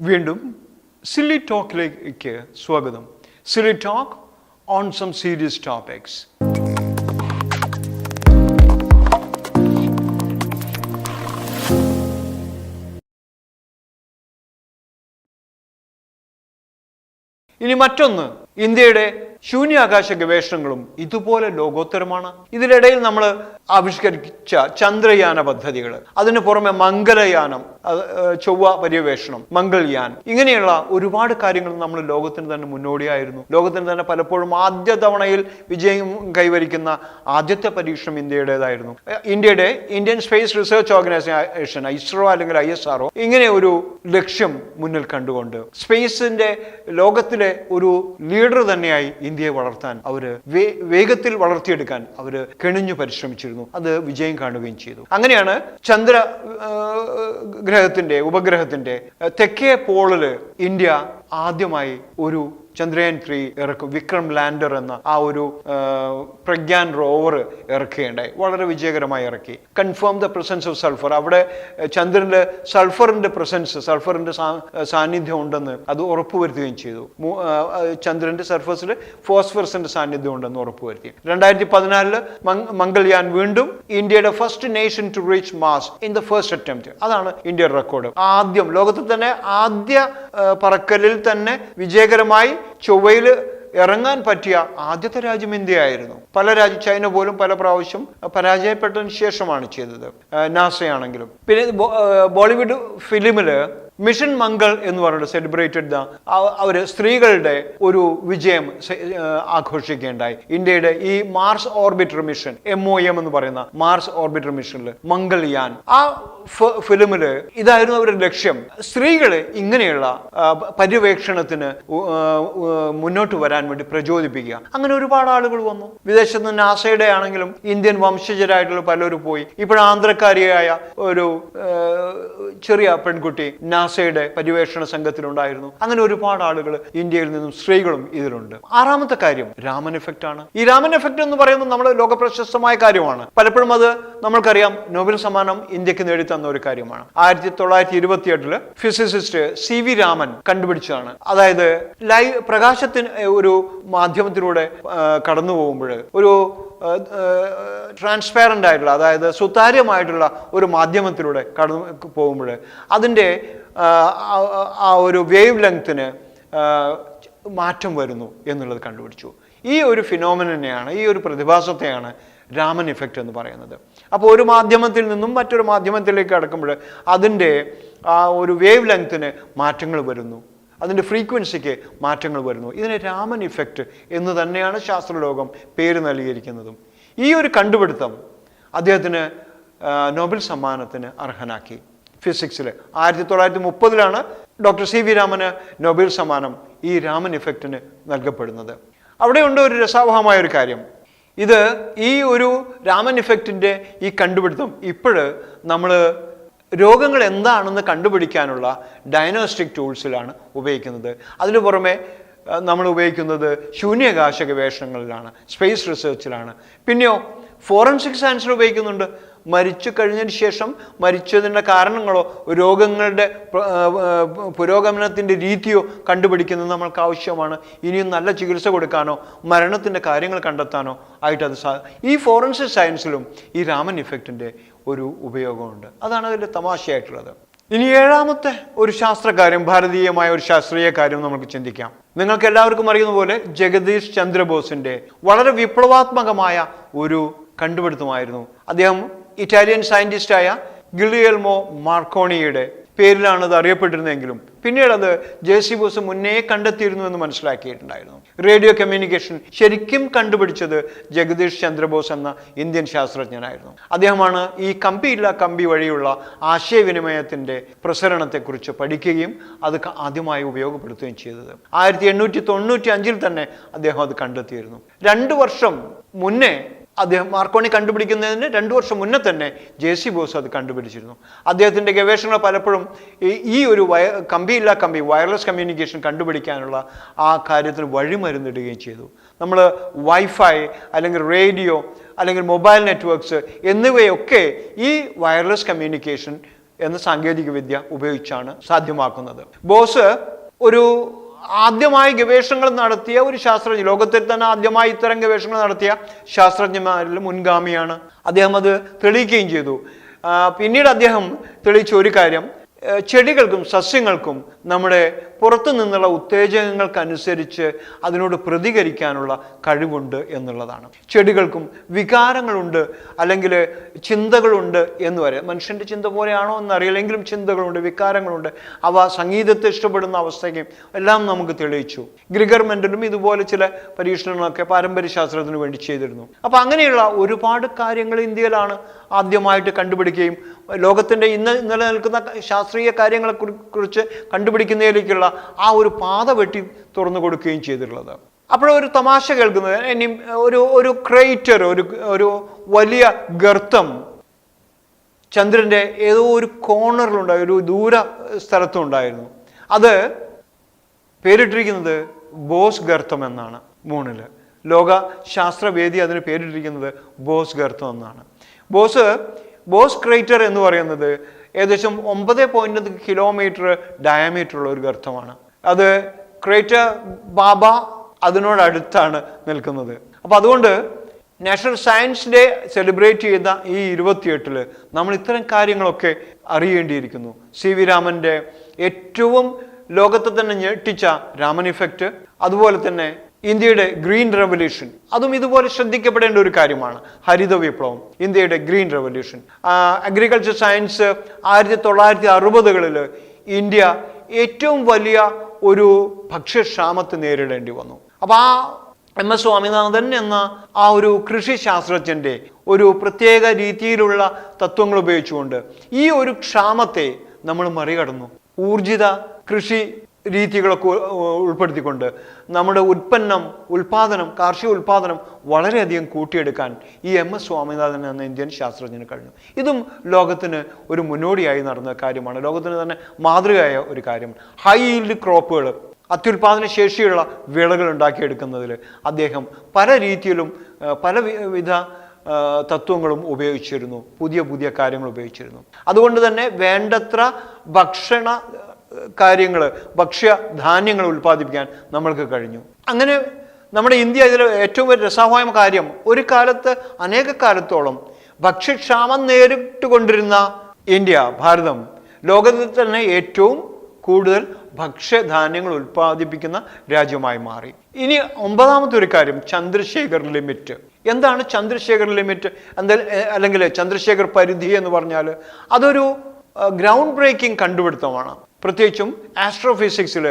വീണ്ടും സില്ലി ടോക്കിലേക്ക് സ്വാഗതം. Silly talk on some serious topics ഇനി മറ്റൊന്ന് ഇന്ത്യയുടെ ശൂന്യാകാശ ഗവേഷണങ്ങളും ഇതുപോലെ ലോകോത്തരമാണ്. ഇതിനിടയിൽ നമ്മൾ ആവിഷ്കരിച്ച ചന്ദ്രയാന പദ്ധതികൾ അതിനു പുറമെ മംഗലയാനം ചൊവ്വ പര്യവേഷണം മംഗൾയാൻ ഇങ്ങനെയുള്ള ഒരുപാട് കാര്യങ്ങൾ നമ്മൾ ലോകത്തിന് തന്നെ മുന്നോടിയായിരുന്നു. ലോകത്തിന് തന്നെ പലപ്പോഴും ആദ്യ തവണയിൽ വിജയം കൈവരിക്കുന്ന ആദ്യത്തെ പരീക്ഷണം ഇന്ത്യയുടേതായിരുന്നു. ഇന്ത്യയുടെ Indian space research organisation ISRO അല്ലെങ്കിൽ ഐ എസ് ആർഒ ഇങ്ങനെ ഒരു ലക്ഷ്യം മുന്നിൽ കണ്ടുകൊണ്ട് സ്പേസിന്റെ ലോകത്തിലെ ഒരു ലീഡർ തന്നെയായി ഇന്ത്യയെ വളർത്താൻ അവർ വേ- വേഗത്തിൽ വളർത്തിയെടുക്കാൻ അവർ കെണിഞ്ഞു പരിശ്രമിച്ചിരുന്നു. അത് വിജയം കാണുകയും ചെയ്തു. അങ്ങനെയാണ് ചന്ദ്ര ഗ്രഹത്തിന്റെ ഉപഗ്രഹത്തിന്റെ തെക്കേ പോളിൽ ഇന്ത്യ ആദ്യമായി ഒരു ചന്ദ്രയാൻ ത്രീ ഇറക്കും. വിക്രം ലാൻഡർ എന്ന ആ ഒരു പ്രഗ്യാൻ റോവർ ഇറക്കുകയുണ്ടായി. വളരെ വിജയകരമായി ഇറക്കി. Confirm the presence of sulphur അവിടെ ചന്ദ്രന്റെ സൾഫറിന്റെ പ്രസൻസ് സൾഫറിന്റെ സാന്നിധ്യം ഉണ്ടെന്ന് അത് ഉറപ്പുവരുത്തുകയും ചെയ്തു. ചന്ദ്രന്റെ സർഫസിൽ ഫോസ്ഫറസിന്റെ സാന്നിധ്യം ഉണ്ടെന്ന് ഉറപ്പുവരുത്തി. രണ്ടായിരത്തി പതിനാലിൽ മംഗൾയാൻ വീണ്ടും ഇന്ത്യയുടെ first nation to reach Mars in the first attempt അതാണ് ഇന്ത്യയുടെ റെക്കോർഡ് ആദ്യം ലോകത്തിൽ തന്നെ ആദ്യ പറക്കലിൽ തന്നെ വിജയകരമായി ചൊവ്വയിൽ ഇറങ്ങാൻ പറ്റിയ ആദ്യത്തെ രാജ്യം ഇന്ത്യയായിരുന്നു. പല രാജ്യം ചൈന പോലും പല പ്രാവശ്യം പരാജയപ്പെട്ടതിന് ശേഷമാണ് ചെയ്തത്. നാസയാണെങ്കിലും. പിന്നെ ബോളിവുഡ് ഫിലിമിൽ മിഷൻ മംഗൾ എന്ന് പറഞ്ഞിട്ട് സെലിബ്രേറ്റഡ് ദ അവർ സ്ത്രീകളുടെ ഒരു വിജയം ആഘോഷിക്കേണ്ടായി ഇന്ത്യയുടെ ഈ Mars orbiter mission M O M എന്ന് പറയുന്ന മാർസ് ഓർബിറ്റർ മിഷനിൽ മംഗൾയാൻ ആ ഫിലിമിൽ ഇതായിരുന്നു അവരുടെ ലക്ഷ്യം. സ്ത്രീകളെ ഇങ്ങനെയുള്ള പര്യവേക്ഷണത്തിന് മുന്നോട്ട് വരാൻ വേണ്ടി പ്രചോദിപ്പിക്കുക. അങ്ങനെ ഒരുപാട് ആളുകൾ വന്നു. വിദേശത്ത് നിന്ന് നാസയുടെ ആണെങ്കിലും ഇന്ത്യൻ വംശജരായിട്ടുള്ള പലരും പോയി. ഇപ്പോൾ ആന്ധ്രക്കാരിയായ ഒരു ചെറിയ പെൺകുട്ടി നാസയുടെ പര്യവേഷണ സംഘത്തിലുണ്ടായിരുന്നു. അങ്ങനെ ഒരുപാട് ആളുകൾ ഇന്ത്യയിൽ നിന്നും സ്ത്രീകളും ഇതിലുണ്ട്. ആറാമത്തെ കാര്യം രാമൻ എഫക്റ്റ് ആണ്. ഈ രാമൻ എഫക്റ്റ് എന്ന് പറയുന്നത് നമ്മൾ ലോകപ്രശസ്തമായ കാര്യമാണ്. പലപ്പോഴും അത് നമ്മൾക്കറിയാം നോബൽ സമ്മാനം ഇന്ത്യയ്ക്ക് നേടിത്തന്ന ഒരു കാര്യമാണ്. ആയിരത്തി തൊള്ളായിരത്തി ഇരുപത്തി എട്ടിൽ ഫിസിസിസ്റ്റ് സി വി രാമൻ കണ്ടുപിടിച്ചതാണ്. അതായത് ലൈവ് പ്രകാശത്തിന് ഒരു മാധ്യമത്തിലൂടെ കടന്നു പോകുമ്പോൾ ഒരു ട്രാൻസ്പാരന്റ് ആയിട്ടുള്ള അതായത് സുതാര്യമായിട്ടുള്ള ഒരു മാധ്യമത്തിലൂടെ കടന്നു പോകുമ്പോൾ അതിന്റെ ആ, ഒരു വേവ് ലെങ്ത്തിന് മാറ്റം വരുന്നു എന്നുള്ളത് കണ്ടുപിടിച്ചു. ഈ ഒരു ഫിനോമിനെയാണ് ഈ ഒരു പ്രതിഭാസത്തെയാണ് രാമൻ ഇഫക്റ്റ് എന്ന് പറയുന്നത്. അപ്പോൾ ഒരു മാധ്യമത്തിൽ നിന്നും മറ്റൊരു മാധ്യമത്തിലേക്ക് കടക്കുമ്പോൾ അതിന്റെ ആ ഒരു വേവ് ലെങ്ത്തിന് മാറ്റങ്ങൾ വരുന്നു. അതിന്റെ ഫ്രീക്വൻസിക്ക് മാറ്റങ്ങൾ വരുന്നു. ഇതിന് രാമൻ ഇഫക്റ്റ് എന്ന് തന്നെയാണ് ശാസ്ത്രലോകം പേര് നൽകിയിരിക്കുന്നതും. ഈ ഒരു കണ്ടുപിടുത്തം അദ്ദേഹത്തിന് നോബൽ സമ്മാനത്തിന് അർഹനാക്കി. ഫിസിക്സിൽ ആയിരത്തി തൊള്ളായിരത്തി മുപ്പതിലാണ് ഡോക്ടർ സി വി രാമന് നൊബേൽ സമ്മാനം ഈ രാമൻ ഇഫക്റ്റിന് നൽകപ്പെടുന്നത്. അവിടെയുണ്ട് ഒരു രസാവഹമായ ഒരു കാര്യം. ഇത് ഈ ഒരു രാമൻ ഇഫക്റ്റിന്റെ ഈ കണ്ടുപിടുത്തം ഇപ്പോൾ നമ്മൾ രോഗങ്ങൾ എന്താണെന്ന് കണ്ടുപിടിക്കാനുള്ള ഡയഗ്നോസ്റ്റിക് ടൂൾസിലാണ് ഉപയോഗിക്കുന്നത്. അതിനു പുറമെ നമ്മൾ ഉപയോഗിക്കുന്നത് ശൂന്യകാശ ഗവേഷണങ്ങളിലാണ് സ്പേസ് റിസർച്ചിലാണ്. പിന്നെയോ ഫോറൻസിക് സയൻസിൽ ഉപയോഗിക്കുന്നുണ്ട്. മരിച്ചു കഴിഞ്ഞതിന് ശേഷം മരിച്ചതിന്റെ കാരണങ്ങളോ രോഗങ്ങളുടെ പുരോഗമനത്തിന്റെ രീതിയോ കണ്ടുപിടിക്കുന്നത് നമ്മൾക്ക് ആവശ്യമാണ്. ഇനിയും നല്ല ചികിത്സ കൊടുക്കാനോ മരണത്തിന്റെ കാര്യങ്ങൾ കണ്ടെത്താനോ ആയിട്ട് അത് സാ ഈ ഫോറൻസിക് സയൻസിലും ഈ രാമൻ ഇഫക്റ്റിന്റെ ഒരു ഉപയോഗമുണ്ട്. അതാണ് അതിന്റെ തമാശയായിട്ടുള്ളത്. ഇനി ഏഴാമത്തെ ഒരു ശാസ്ത്രകാര്യം ഭാരതീയമായ ഒരു ശാസ്ത്രീയ കാര്യം നമുക്ക് ചിന്തിക്കാം. നിങ്ങൾക്ക് എല്ലാവർക്കും അറിയുന്ന പോലെ ജഗദീഷ് ചന്ദ്രബോസിന്റെ വളരെ വിപ്ലവാത്മകമായ ഒരു കണ്ടുപിടുത്തമായിരുന്നു. അദ്ദേഹം ഇറ്റാലിയൻ സയന്റിസ്റ്റായ ഗിലിയൽമോ മാർക്കോണിയുടെ പേരിലാണ് അത് അറിയപ്പെട്ടിരുന്നെങ്കിലും പിന്നീട് അത് ജെ സി ബോസ് മുന്നേ കണ്ടെത്തിയിരുന്നു എന്ന് മനസ്സിലാക്കിയിട്ടുണ്ടായിരുന്നു. റേഡിയോ കമ്മ്യൂണിക്കേഷൻ ശരിക്കും കണ്ടുപിടിച്ചത് ജഗദീഷ് ചന്ദ്രബോസ് എന്ന ഇന്ത്യൻ ശാസ്ത്രജ്ഞനായിരുന്നു. അദ്ദേഹമാണ് ഈ കമ്പിയില്ല കമ്പി വഴിയുള്ള ആശയവിനിമയത്തിന്റെ പ്രസരണത്തെക്കുറിച്ച് പഠിക്കുകയും അത് ആദ്യമായി ഉപയോഗപ്പെടുത്തുകയും ചെയ്തത്. ആയിരത്തി എണ്ണൂറ്റി തൊണ്ണൂറ്റി അഞ്ചിൽ തന്നെ അദ്ദേഹം അത് കണ്ടെത്തിയിരുന്നു. രണ്ടു വർഷം മുന്നേ അദ്ദേഹം മാർക്കോണി കണ്ടുപിടിക്കുന്നതിന് രണ്ടു വർഷം മുന്നേ തന്നെ ജെ സി ബോസ് അത് കണ്ടുപിടിച്ചിരുന്നു. അദ്ദേഹത്തിന്റെ ഗവേഷണങ്ങൾ പലപ്പോഴും ഈ- ഒരു വയ കമ്പിയില്ല കമ്പി വയർലെസ് കമ്മ്യൂണിക്കേഷൻ കണ്ടുപിടിക്കാനുള്ള ആ കാര്യത്തിന് വഴിമരുന്നിടുകയും ചെയ്തു. നമ്മൾ വൈഫൈ അല്ലെങ്കിൽ റേഡിയോ അല്ലെങ്കിൽ മൊബൈൽ നെറ്റ്വർക്ക്സ് എന്നിവയൊക്കെ ഈ വയർലെസ് കമ്മ്യൂണിക്കേഷൻ എന്ന സാങ്കേതികവിദ്യ ഉപയോഗിച്ചാണ് സാധ്യമാക്കുന്നത്. ബോസ് ഒരു ആദ്യമായി ഗവേഷണങ്ങൾ നടത്തിയ ഒരു ശാസ്ത്രജ്ഞ ലോകത്തിൽ തന്നെ ആദ്യമായി ഇത്തരം ഗവേഷണങ്ങൾ നടത്തിയ ശാസ്ത്രജ്ഞന്മാരിൽ മുൻഗാമിയാണ്. അദ്ദേഹം അത് തെളിയിക്കുകയും ചെയ്തു. പിന്നീട് അദ്ദേഹം തെളിയിച്ച ഒരു കാര്യം ചെടികൾക്കും സസ്യങ്ങൾക്കും നമ്മുടെ പുറത്തു നിന്നുള്ള ഉത്തേജകങ്ങൾക്കനുസരിച്ച് അതിനോട് പ്രതികരിക്കാനുള്ള കഴിവുണ്ട് എന്നുള്ളതാണ്. ചെടികൾക്കും വികാരങ്ങളുണ്ട് അല്ലെങ്കിൽ ചിന്തകളുണ്ട് എന്ന് വരെ മനുഷ്യന്റെ ചിന്ത പോലെയാണോ എന്നറിയില്ലെങ്കിലും ചിന്തകളുണ്ട് വികാരങ്ങളുണ്ട്. അവ സംഗീതത്തെ ഇഷ്ടപ്പെടുന്ന അവസ്ഥയ്ക്കും എല്ലാം നമുക്ക് തെളിയിച്ചു. ഗ്രിഗർ മെൻഡലും ഇതുപോലെ ചില പരീക്ഷണങ്ങളൊക്കെ പാരമ്പര്യ ശാസ്ത്രത്തിന് വേണ്ടി ചെയ്തിരുന്നു. അപ്പോൾ അങ്ങനെയുള്ള ഒരുപാട് കാര്യങ്ങൾ ഇന്ത്യയിലാണ് ആദ്യമായിട്ട് കണ്ടുപിടിക്കുകയും ലോകത്തിന്റെ ഇന്ന് നിലനിൽക്കുന്ന ശാസ്ത്രീയ കാര്യങ്ങളെ കുറിച്ച് കണ്ടുപിടിക്കുന്നതിലേക്കുള്ള ആ ഒരു പാത വെട്ടി തുറന്നു കൊടുക്കുകയും ചെയ്തിട്ടുള്ളത്. അപ്പോഴൊരു തമാശ കേൾക്കുന്നത് ഇനി ഒരു ഒരു ക്രേറ്റർ ഒരു ഒരു വലിയ ഗർത്തം ചന്ദ്രന്റെ ഏതോ ഒരു കോർണറിലുണ്ടായ ഒരു ദൂര സ്ഥലത്തുണ്ടായിരുന്നു. അത് പേരിട്ടിരിക്കുന്നത് ബോസ് ഗർത്തം എന്നാണ് മൂണിൽ. ലോക ശാസ്ത്രവേദി അതിന് പേരിട്ടിരിക്കുന്നത് ബോസ് ഗർത്തം എന്നാണ്. ബോസ് ബോസ് ക്രേറ്റർ എന്ന് പറയുന്നത് ഏകദേശം ഒമ്പത് പോയിന്റ് കിലോമീറ്റർ ഡയമീറ്റർ ഉള്ള ഒരു ഗർത്തമാണ്. അത് ക്രേറ്റർ ബാബ അതിനോടടുത്താണ് നിൽക്കുന്നത്. അപ്പം അതുകൊണ്ട് നാഷണൽ സയൻസ് ഡേ സെലിബ്രേറ്റ് ചെയ്യുന്ന ഈ ഇരുപത്തിയെട്ടിൽ നമ്മൾ ഇത്തരം കാര്യങ്ങളൊക്കെ അറിയേണ്ടിയിരിക്കുന്നു. സി വി രാമന്റെ ഏറ്റവും ലോകത്തെ തന്നെ ഞെട്ടിച്ച രാമൻ ഇഫക്റ്റ് അതുപോലെ തന്നെ ഇന്ത്യയുടെ ഗ്രീൻ റെവല്യൂഷൻ. അതും ഇതുപോലെ ശ്രദ്ധിക്കപ്പെടേണ്ട ഒരു കാര്യമാണ്. ഹരിത വിപ്ലവം ഇന്ത്യയുടെ ഗ്രീൻ റെവല്യൂഷൻ. അഗ്രികൾച്ചർ സയൻസ് ആയിരത്തി തൊള്ളായിരത്തി അറുപതുകളിൽ ഇന്ത്യ ഏറ്റവും വലിയ ഒരു ഭക്ഷ്യക്ഷാമത്തെ നേരിടേണ്ടി വന്നു. അപ്പോൾ ആ എം എസ് സ്വാമിനാഥൻ എന്ന ആ ഒരു കൃഷി ശാസ്ത്രജ്ഞന്റെ ഒരു പ്രത്യേക രീതിയിലുള്ള തത്വങ്ങൾ ഉപയോഗിച്ചുകൊണ്ട് ഈ ഒരു ക്ഷാമത്തെ നമ്മൾ മറികടന്നു. ഊർജിത കൃഷി രീതികളൊക്കെ ഉൾപ്പെടുത്തിക്കൊണ്ട് നമ്മുടെ ഉൽപ്പന്നം ഉൽപാദനം കാർഷിക ഉൽപാദനം വളരെയധികം കൂട്ടിയെടുക്കാൻ ഈ എം എസ് സ്വാമിനാഥൻ എന്ന ഇന്ത്യൻ ശാസ്ത്രജ്ഞന് കഴിഞ്ഞു. ഇതും ലോകത്തിന് ഒരു മുന്നോടിയായി നടന്ന കാര്യമാണ്. ലോകത്തിന് തന്നെ മാതൃകയായ ഒരു കാര്യമാണ് ഹൈ ഈൽഡ് ക്രോപ്പുകൾ അത്യുൽപാദന ശേഷിയുള്ള വിളകൾ ഉണ്ടാക്കിയെടുക്കുന്നതിൽ അദ്ദേഹം പല രീതിയിലും പല വിധ തത്വങ്ങളും ഉപയോഗിച്ചിരുന്നു. പുതിയ പുതിയ കാര്യങ്ങൾ ഉപയോഗിച്ചിരുന്നു. അതുകൊണ്ട് തന്നെ വേണ്ടത്ര ഭക്ഷണ കാര്യങ്ങൾ ഭക്ഷ്യ ധാന്യങ്ങൾ ഉൽപ്പാദിപ്പിക്കാൻ നമ്മൾക്ക് കഴിഞ്ഞു. അങ്ങനെ നമ്മുടെ ഇന്ത്യ ഇതിൽ ഏറ്റവും വലിയ രസമായ കാര്യം ഒരു കാലത്ത് അനേക കാലത്തോളം ഭക്ഷ്യക്ഷാമം നേരിട്ടുകൊണ്ടിരുന്ന ഇന്ത്യ ഭാരതം ലോകത്തിൽ തന്നെ ഏറ്റവും കൂടുതൽ ഭക്ഷ്യധാന്യങ്ങൾ ഉൽപ്പാദിപ്പിക്കുന്ന രാജ്യമായി മാറി. ഇനി ഒമ്പതാമത്തെ ഒരു കാര്യം ചന്ദ്രശേഖർ ലിമിറ്റ്. എന്താണ് ചന്ദ്രശേഖർ ലിമിറ്റ്? എന്താ അല്ലെങ്കിൽ ചന്ദ്രശേഖർ പരിധി എന്ന് പറഞ്ഞാൽ അതൊരു ഗ്രൗണ്ട് ബ്രേക്കിംഗ് കണ്ടുപിടുത്തമാണ്. പ്രത്യേകിച്ചും ആസ്ട്രോഫിസിക്സിൽ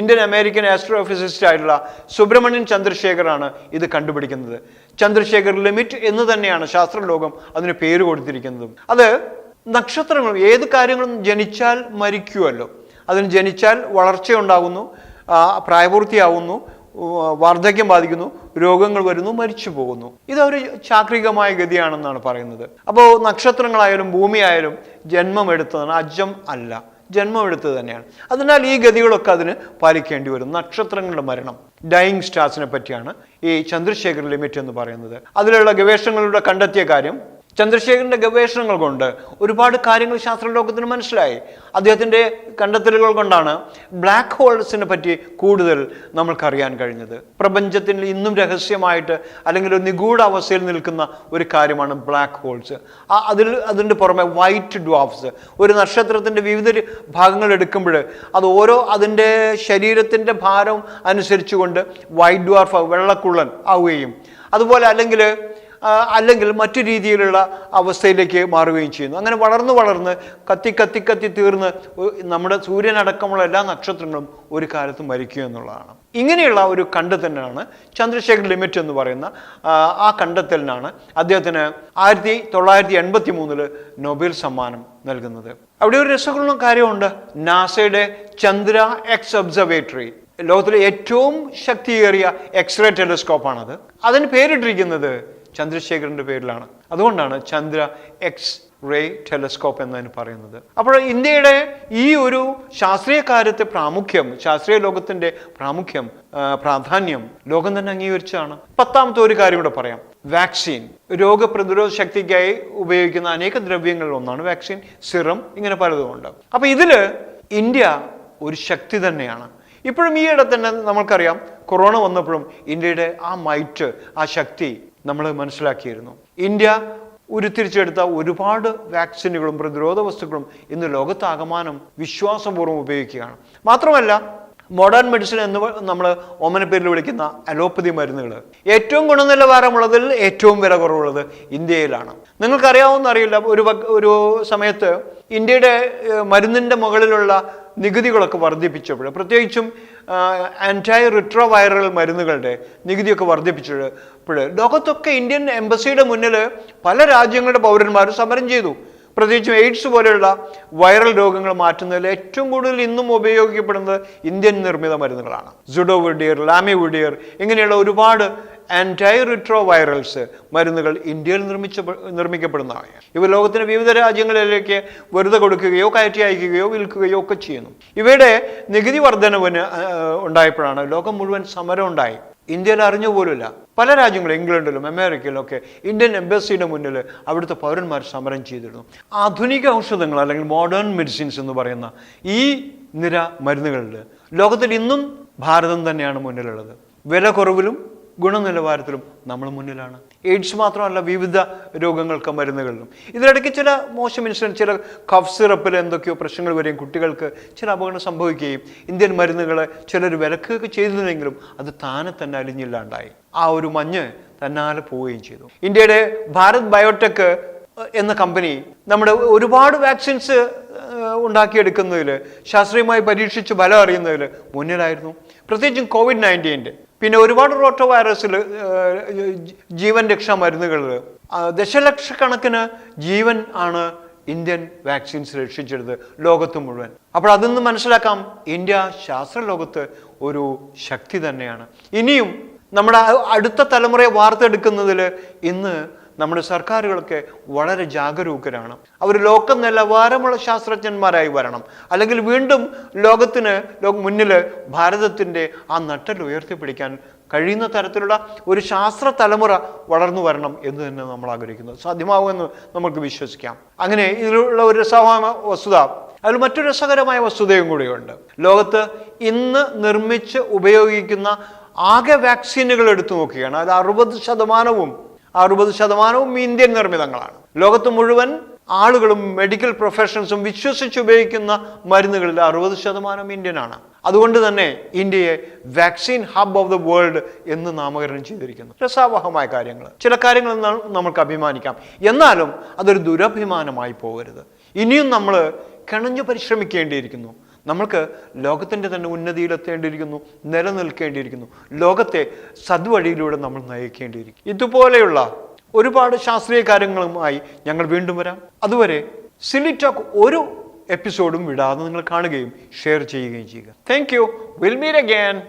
ഇന്ത്യൻ അമേരിക്കൻ ആസ്ട്രോഫിസിസ്റ്റ് ആയിട്ടുള്ള സുബ്രഹ്മണ്യൻ ചന്ദ്രശേഖറാണ് ഇത് കണ്ടുപിടിക്കുന്നത്. ചന്ദ്രശേഖർ ലിമിറ്റ് എന്ന് തന്നെയാണ് ശാസ്ത്രലോകം അതിന് പേര് കൊടുത്തിരിക്കുന്നതും. അത് നക്ഷത്രങ്ങളും ഏത് കാര്യങ്ങളും ജനിച്ചാൽ മരിക്കുമല്ലോ അതിന് ജനിച്ചാൽ വളർച്ചയുണ്ടാകുന്നു പ്രായപൂർത്തിയാവുന്നു വാർദ്ധക്യം ബാധിക്കുന്നു രോഗങ്ങൾ വരുന്നു മരിച്ചു പോകുന്നു. ഇതൊരു ചാക്രികമായ ഗതിയാണെന്നാണ് പറയുന്നത്. അപ്പോൾ നക്ഷത്രങ്ങളായാലും ഭൂമിയായാലും ജന്മം എടുത്തതാണ് അജം അല്ല. ജന്മം എടുത്തത് തന്നെയാണ്. അതിനാൽ ഈ ഗതികളൊക്കെ അതിന് പാലിക്കേണ്ടി വരും. നക്ഷത്രങ്ങളുടെ മരണം ഡൈയിങ് സ്റ്റാർസിനെ പറ്റിയാണ് ഈ ചന്ദ്രശേഖർ ലിമിറ്റ് എന്ന് പറയുന്നത്. അതിലുള്ള ഗവേഷണങ്ങളിലൂടെ കണ്ടെത്തിയ കാര്യം ചന്ദ്രശേഖരന്റെ ഗവേഷണങ്ങൾ കൊണ്ട് ഒരുപാട് കാര്യങ്ങൾ ശാസ്ത്രലോകത്തിന് മനസ്സിലായി. അദ്ദേഹത്തിന്റെ കണ്ടെത്തലുകൾ കൊണ്ടാണ് ബ്ലാക്ക് ഹോൾസിനെ പറ്റി കൂടുതൽ നമ്മൾക്കറിയാൻ കഴിഞ്ഞത്. പ്രപഞ്ചത്തിൽ ഇന്നും രഹസ്യമായിട്ട് അല്ലെങ്കിൽ ഒരു നിഗൂഢ അവസ്ഥയിൽ നിൽക്കുന്ന ഒരു കാര്യമാണ് ബ്ലാക്ക് ഹോൾസ് അതിൽ അതിന്റെ പുറമെ വൈറ്റ് ഡ്വാഫ്സ് ഒരു നക്ഷത്രത്തിന്റെ വിവിധ ഭാഗങ്ങൾ എടുക്കുമ്പോൾ അത് ഓരോ അതിന്റെ ശരീരത്തിന്റെ ഭാരം അനുസരിച്ചുകൊണ്ട് വൈറ്റ് ഡ്വാർഫ് വെള്ളക്കുള്ളൻ ആവുകയും. അതുപോലെ അല്ലെങ്കിൽ അല്ലെങ്കിൽ മറ്റു രീതിയിലുള്ള അവസ്ഥയിലേക്ക് മാറുകയും ചെയ്യുന്നു. അങ്ങനെ വളർന്ന് വളർന്ന് കത്തി കത്തി കത്തി തീർന്ന് നമ്മുടെ സൂര്യനടക്കമുള്ള എല്ലാ നക്ഷത്രങ്ങളും ഒരു കാലത്ത് മരിക്കുക എന്നുള്ളതാണ്. ഇങ്ങനെയുള്ള ഒരു കണ്ടെത്തലിനാണ് ചന്ദ്രശേഖർ ലിമിറ്റ് എന്ന് പറയുന്ന ആ, കണ്ടെത്തലിനാണ് അദ്ദേഹത്തിന് ആയിരത്തി തൊള്ളായിരത്തി എൺപത്തി മൂന്നിൽ നൊബേൽ സമ്മാനം നൽകുന്നത്. അവിടെ ഒരു രസമുള്ള കാര്യമുണ്ട്. നാസയുടെ ചന്ദ്ര എക്സ് ഒബ്സർവേറ്ററി ലോകത്തിലെ ഏറ്റവും ശക്തിയേറിയ എക്സ്റേ ടെലിസ്കോപ്പാണത് അതിന് പേരിട്ടിരിക്കുന്നത് ചന്ദ്രശേഖരന്റെ പേരിലാണ്. അതുകൊണ്ടാണ് ചന്ദ്ര എക്സ് റേ ടെലസ്കോപ്പ് എന്നതിന് പറയുന്നത്. അപ്പോൾ ഇന്ത്യയുടെ ഈ ഒരു ശാസ്ത്രീയ കാര്യത്തെ പ്രാമുഖ്യം ശാസ്ത്രീയ ലോകത്തിന്റെ പ്രാമുഖ്യം പ്രാധാന്യം ലോകം തന്നെ അംഗീകരിച്ചതാണ്. പത്താമത്തെ ഒരു കാര്യം കൂടെ പറയാം. വാക്സിൻ. രോഗപ്രതിരോധ ശക്തിക്കായി ഉപയോഗിക്കുന്ന അനേക ദ്രവ്യങ്ങളിൽ ഒന്നാണ് വാക്സിൻ. സിറം ഇങ്ങനെ പലതുമുണ്ട്. അപ്പൊ ഇതിൽ ഇന്ത്യ ഒരു ശക്തി തന്നെയാണ്. ഇപ്പോഴും ഈയിടെ തന്നെ നമ്മൾക്കറിയാം കൊറോണ വന്നപ്പോഴും ഇന്ത്യയുടെ ആ മൈറ്റ് ആ ശക്തി നമ്മൾ മനസ്സിലാക്കിയിരുന്നു. ഇന്ത്യ ഉരുത്തിരിച്ചെടുത്ത ഒരുപാട് വാക്സിനുകളും പ്രതിരോധ വസ്തുക്കളും ഇന്ന് ലോകത്താകമാനം വിശ്വാസപൂർവം ഉപയോഗിക്കുകയാണ്. മാത്രമല്ല മോഡേൺ മെഡിസിൻ എന്ന് നമ്മൾ ഓമന പേരിൽ വിളിക്കുന്ന അലോപ്പതി മരുന്നുകൾ ഏറ്റവും ഗുണനിലവാരമുള്ളതിൽ ഏറ്റവും വില കുറവുള്ളത് ഇന്ത്യയിലാണ്. നിങ്ങൾക്കറിയാവുന്ന അറിയില്ല ഒരു ഒരു സമയത്ത് ഇന്ത്യയുടെ മരുന്നിന്റെ മുകളിലുള്ള നികുതികളൊക്കെ വർദ്ധിപ്പിച്ചപ്പോൾ പ്രത്യേകിച്ചും ആന്റൈ റിട്രോവൈറൽ മരുന്നുകളുടെ നികുതിയൊക്കെ വർദ്ധിപ്പിച്ചപ്പോൾ ലോകത്തൊക്കെ ഇന്ത്യൻ എംബസിയുടെ മുന്നിൽ പല രാജ്യങ്ങളുടെ പൗരന്മാർ സമരം ചെയ്തു. പ്രത്യേകിച്ചും എയ്ഡ്സ് പോലെയുള്ള വൈറൽ രോഗങ്ങൾ മാറ്റുന്നതിൽ ഏറ്റവും കൂടുതൽ ഇന്നും ഉപയോഗിക്കപ്പെടുന്നത് ഇന്ത്യൻ നിർമ്മിത മരുന്നുകളാണ്. സുഡോവിഡിയർ ലാമിവിഡിയർ ഇങ്ങനെയുള്ള ഒരുപാട് ആന്റൈ റിട്രോ വൈറൽസ് മരുന്നുകൾ ഇന്ത്യയിൽ നിർമ്മിച്ച നിർമ്മിക്കപ്പെടുന്നതാണ് ഇവ ലോകത്തിന് വിവിധ രാജ്യങ്ങളിലേക്ക് വെറുതെ കൊടുക്കുകയോ കയറ്റി അയക്കുകയോ വിൽക്കുകയോ ഒക്കെ ചെയ്യുന്നു. ഇവയുടെ നികുതി വർധനവിന് ഉണ്ടായപ്പോഴാണ് ലോകം മുഴുവൻ സമരം ഉണ്ടായി ഇന്ത്യയിൽ അറിഞ്ഞു പോലുമില്ല. പല രാജ്യങ്ങളും ഇംഗ്ലണ്ടിലും അമേരിക്കയിലും ഒക്കെ ഇന്ത്യൻ എംബസിയുടെ മുന്നിൽ അവിടുത്തെ പൗരന്മാർ സമരം ചെയ്തിരുന്നു. ആധുനിക ഔഷധങ്ങൾ അല്ലെങ്കിൽ മോഡേൺ മെഡിസിൻസ് എന്ന് പറയുന്ന ഈ നിര മരുന്നുകളിൽ ലോകത്തിൽ ഇന്നും ഭാരതം തന്നെയാണ് മുന്നിലുള്ളത്. വില കുറവിലും ഗുണനിലവാരത്തിലും നമ്മൾ മുന്നിലാണ്. എയ്ഡ്സ് മാത്രമല്ല വിവിധ രോഗങ്ങൾക്ക് മരുന്നുകളിലും. ഇതിനിടയ്ക്ക് ചില മോശം ഇൻസിഡന്റ് ചില കഫ് സിറപ്പിൽ എന്തൊക്കെയോ പ്രശ്നങ്ങൾ വരെയും കുട്ടികൾക്ക് ചില അപകടം സംഭവിക്കുകയും ഇന്ത്യൻ മരുന്നുകൾ ചിലർ വിലക്കുകയൊക്കെ ചെയ്തിരുന്നെങ്കിലും അത് താനെ തന്നെ അലിഞ്ഞില്ലാണ്ടായി. ആ ഒരു മഞ്ഞ് തന്നാലെ പോവുകയും ചെയ്തു. ഇന്ത്യയുടെ ഭാരത് ബയോടെക് എന്ന കമ്പനി നമ്മുടെ ഒരുപാട് വാക്സിൻസ് ഉണ്ടാക്കിയെടുക്കുന്നതിൽ ശാസ്ത്രീയമായി പരീക്ഷിച്ച് ഫലം അറിയുന്നതിൽ മുന്നിലായിരുന്നു. പ്രത്യേകിച്ചും കോവിഡ് നയന്റീന്റെ. പിന്നെ ഒരുപാട് റോട്ടോ വൈറസിൽ ജീവൻ രക്ഷാ മരുന്നുകൾ ദശലക്ഷക്കണക്കിന് ജീവൻ ആണ് ഇന്ത്യൻ വാക്സിൻസ് രക്ഷിച്ചെടുത്ത് ലോകത്ത് മുഴുവൻ. അപ്പോൾ അതിൽ മനസ്സിലാക്കാം ഇന്ത്യ ശാസ്ത്ര ലോകത്ത് ഒരു ശക്തി തന്നെയാണ്. ഇനിയും നമ്മുടെ അടുത്ത തലമുറയെ വാർത്തെടുക്കുന്നതിൽ ഇന്ന് നമ്മുടെ സർക്കാരുകളൊക്കെ വളരെ ജാഗരൂകരാണ്. അവർ ലോക നിലവാരമുള്ള ശാസ്ത്രജ്ഞന്മാരായി വരണം. അല്ലെങ്കിൽ വീണ്ടും ലോകത്തിന് മുന്നിൽ ഭാരതത്തിന്റെ ആ നട്ടൽ ഉയർത്തിപ്പിടിക്കാൻ കഴിയുന്ന തരത്തിലുള്ള ഒരു ശാസ്ത്ര തലമുറ വളർന്നു വരണം എന്ന് തന്നെ നമ്മൾ ആഗ്രഹിക്കുന്നു. സാധ്യമാവുമെന്ന് നമുക്ക് വിശ്വസിക്കാം. അങ്ങനെ ഇതിലുള്ള ഒരു രസമായ വസ്തുത അതിൽ മറ്റൊരു രസകരമായ വസ്തുതയും കൂടിയുണ്ട്. ലോകത്ത് ഇന്ന് നിർമ്മിച്ച് ഉപയോഗിക്കുന്ന ആകെ വാക്സിനുകൾ എടുത്തു നോക്കുകയാണ്. അത് അറുപത് ശതമാനവും അറുപത് ശതമാനവും ഇന്ത്യൻ നിർമ്മിതങ്ങളാണ്. ലോകത്ത് മുഴുവൻ ആളുകളും മെഡിക്കൽ പ്രൊഫഷൻസും വിശ്വസിച്ച് ഉപയോഗിക്കുന്ന മരുന്നുകളിൽ അറുപത് ശതമാനം ഇന്ത്യനാണ്. അതുകൊണ്ട് തന്നെ ഇന്ത്യയെ vaccine hub of the world എന്ന് നാമകരണം ചെയ്തിരിക്കുന്നു. രസാവഹമായ കാര്യങ്ങൾ. ചില കാര്യങ്ങൾ നമുക്ക് അഭിമാനിക്കാം. എന്നാലും അതൊരു ദുരഭിമാനമായി പോകരുത്. ഇനിയും നമ്മൾ കിണഞ്ഞു പരിശ്രമിക്കേണ്ടിയിരിക്കുന്നു. നമ്മൾക്ക് ലോകത്തിന്റെ തന്നെ ഉന്നതിയിലെത്തേണ്ടിയിരിക്കുന്നു നിലനിൽക്കേണ്ടിയിരിക്കുന്നു. ലോകത്തെ സദ്വഴിയിലൂടെ നമ്മൾ നയിക്കേണ്ടിയിരിക്കും ഇതുപോലെയുള്ള ഒരുപാട് ശാസ്ത്രീയ കാര്യങ്ങളുമായി ഞങ്ങൾ വീണ്ടും വരാം. അതുവരെ സിലിറ്റോക്ക് ഒരു എപ്പിസോഡും വിടാതെ നിങ്ങൾ കാണുകയും ഷെയർ ചെയ്യുകയും ചെയ്യുക. Thank you will meet again